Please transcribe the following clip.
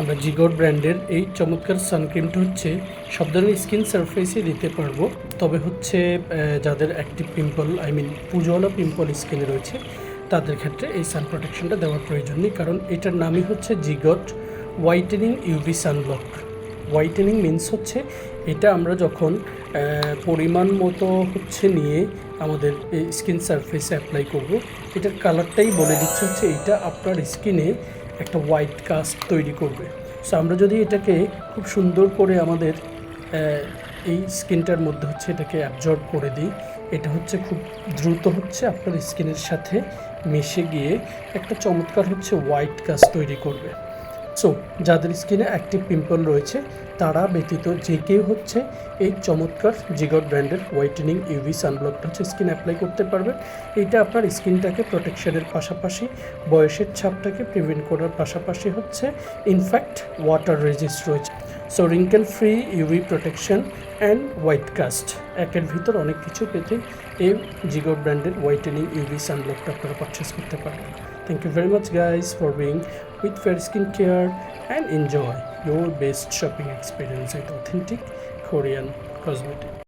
আমরা জিগর ব্র্যান্ডের এই চমৎকার সানক্রিমটা হচ্ছে সব ধরনের স্কিন সারফেসে দিতে পারব। তবে হচ্ছে যাদের অ্যাক্টিভ পিম্পল আই মিন পুজোওয়ালা পিম্পল স্কিনে রয়েছে, তাদের ক্ষেত্রে এই সান প্রোটেকশনটা দেওয়ার প্রয়োজন নেই, কারণ এটার নামই হচ্ছে জিগট whitening UV sunblock whitening means হচ্ছে, এটা আমরা যখন পরিমাণ মতো হচ্ছে নিয়ে আমাদের স্কিন সারফেসে অ্যাপ্লাই করব, এটার কালারটাই বলে দিচ্ছে হচ্ছে এটা আপনার স্কিনে একটা হোয়াইট কাস্ট তৈরি করবে। সো আমরা যদি এটাকে খুব সুন্দর করে আমাদের এই স্কিনটার মধ্যে হচ্ছে এটাকে অ্যাবজর্ব করে দিই। এটা হচ্ছে খুব দ্রুত হচ্ছে আপনার স্কিনের সাথে মিশে গিয়ে একটা চমৎকার হচ্ছে হোয়াইট কাস্ট তৈরি করবে। সো যাদের স্কিনে অ্যাক্টিভ পিম্পল রয়েছে, তারা ব্যতীত যে কেউ হচ্ছে এই চমৎকার জিগর ব্র্যান্ডের হোয়াইটেনিং ইউভি সানব্লকটা হচ্ছে স্কিন অ্যাপ্লাই করতে পারবেন এটা আপনার স্কিনটাকে প্রোটেকশনের পাশাপাশি, বয়সের ছাপটাকে প্রিভেন্ট করার পাশাপাশি হচ্ছে ইনফ্যাক্ট ওয়াটার রেজিস্ট রয়েছে। So wrinkle free UV protection and white cast একের ভিতর অনেক কিছু পেতে এই জিগর ব্র্যান্ডের হোয়াইটেনিং ইউভি সানব্লকটা আপনারা পারচেস করতে পারবেন। Thank you very much guys for being with Fair Skincare and enjoy your best shopping experience with authentic Korean cosmetics.